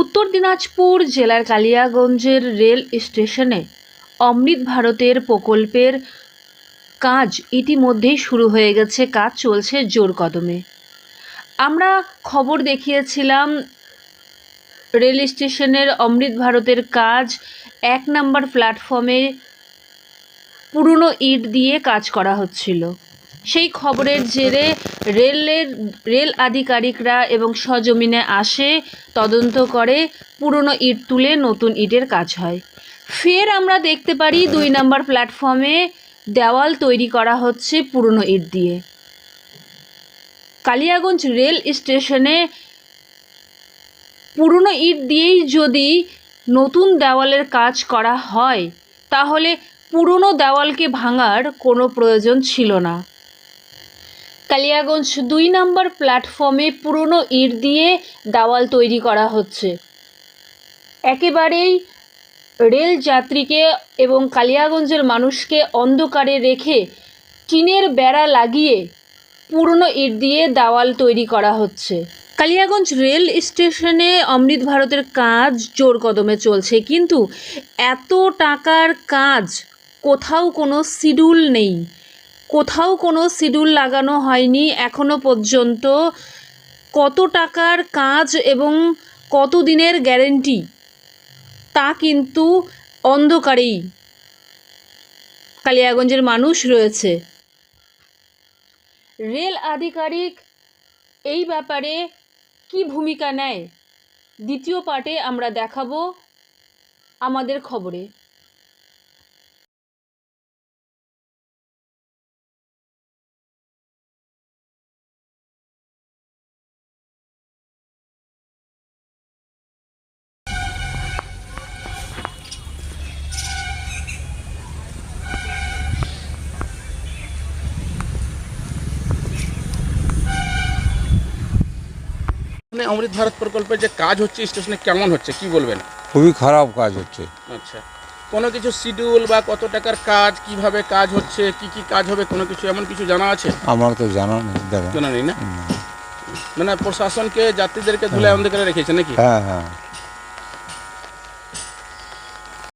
উত্তর দিনাজপুর জেলার কালিয়াগঞ্জের রেল স্টেশনে অমৃত ভারতের প্রকল্পের কাজ ইতিমধ্যেই শুরু হয়ে গেছে, কাজ চলছে জোর কদমে। আমরা খবর দেখিয়েছিলাম, রেল স্টেশনের অমৃত ভারতের কাজ এক নম্বর প্ল্যাটফর্মে পুরনো ইট দিয়ে কাজ করা হচ্ছিল। সেই খবরের জেরে রেলের, রেল আধিকারিকরা এবং সজমিনে আসে, তদন্ত করে, পুরনো ইট তুলে নতুন ইটের কাজ হয়। ফের আমরা দেখতে পারি দুই নম্বর প্ল্যাটফর্মে দেওয়াল তৈরি করা হচ্ছে পুরনো ইট দিয়ে। কালিয়াগঞ্জ রেল স্টেশনে পুরনো ইট দিয়েই যদি নতুন দেওয়ালের কাজ করা হয়, তাহলে পুরনো দেওয়ালকে ভাঙার কোনো প্রয়োজন ছিল না। কালিয়াগঞ্জ দুই নম্বর প্ল্যাটফর্মে পুরনো ইট দিয়ে দাওয়াল তৈরি করা হচ্ছে। একেবারেই রেল যাত্রীকে এবং কালিয়াগঞ্জের মানুষকে অন্ধকারে রেখে টিনের বেড়া লাগিয়ে পুরনো ইট দিয়ে দাওয়াল তৈরি করা হচ্ছে। কালিয়াগঞ্জ রেল স্টেশনে অমৃত ভারতের কাজ জোর কদমে চলছে, কিন্তু এত টাকার কাজ কোথাও কোনো শিডিউল নেই। কোথাও কোনো শিডিউল লাগানো হয়নি এখনও পর্যন্ত। কত টাকার কাজ এবং কত দিনের গ্যারেন্টি? তা কিন্তু অন্ধকারেই। কালিয়াগঞ্জের মানুষ রয়েছে। রেল আধিকারিক এই ব্যাপারে কি ভূমিকা নেয়? দ্বিতীয় পার্টে আমরা দেখাবো আমাদের খবরে। মানে অমৃত ভারত প্রকল্পের যে কাজ হচ্ছে স্টেশনে কেমন হচ্ছে? কি বলবেন? খুবই খারাপ কাজ হচ্ছে। আচ্ছা। কোনো কিছু শিডিউল বা কত টাকার কাজ কীভাবে কাজ হচ্ছে কি কি কাজ হবে কোনো কিছু এমন কিছু জানা আছে? আমার তো জানা নেই জানা নেই না? মানে প্রশাসনকে যাত্রীদেরকে ধুলে অন্ধকারে রেখেছে নাকি? হ্যাঁ হ্যাঁ।